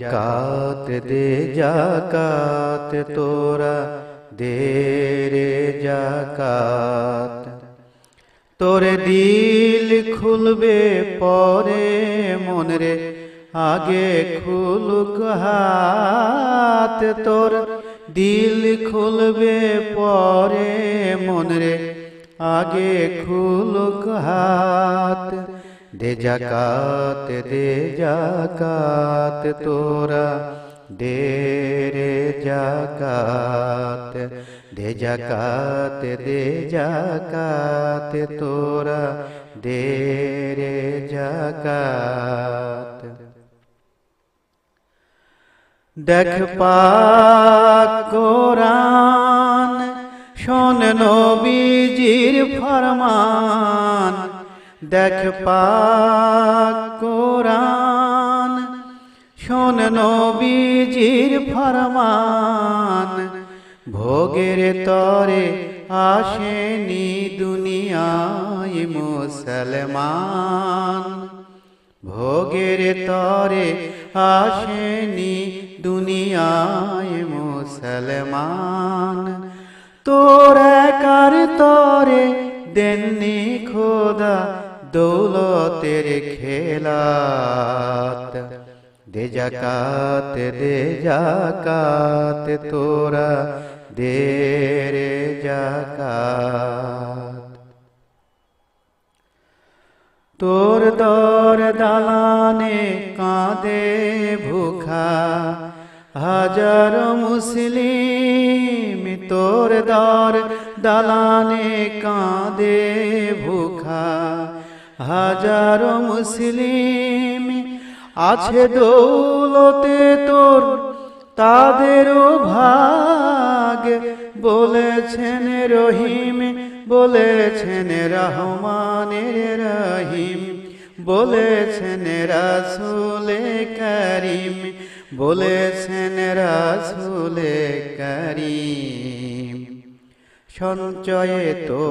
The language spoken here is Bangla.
জাকাত দে, জাকাত তোরা দে রে জাকাত। তোরে দিল খুলবে পরে মন রে, আগে খুলুক হাত। তোর দিল খুলবে পরে মন রে, আগে খুলুক হাত। দে জাকাত দে জাকাত তোরা। দে রে জাকাত, দে জাকাত দে জাকাত তোরা। দে রে জাকাত। দেখ পাক কোরআন, শোন নবীজির ফরমান। দেখ পাক শোন নবীজির ফরমান, ভোগের তরে আসেনি দুনিয়ায় মুসলমান। ভোগের তরে আসেনি দুনিয়ায় মুসলমান। তোর একার তরে দেননি খোদা দৌলতের খেলাত। দে জাকাত দে জাকাত, তোরা দে রে জাকাত। তোর দর দালানে কাঁদে ভুখা। হাজার মুসলিম তোর দর দালানে কাঁদে ভুখা। হাজার মুসলিম আছে দৌলতে তোর, তাদেরও ভাগ। বলেছেন রহিম, বলেছেন রহমানের রহিম। বলেছেন রাসুলে করিম, বলেছেন রাসুলে করিম। সঞ্চয়ে তো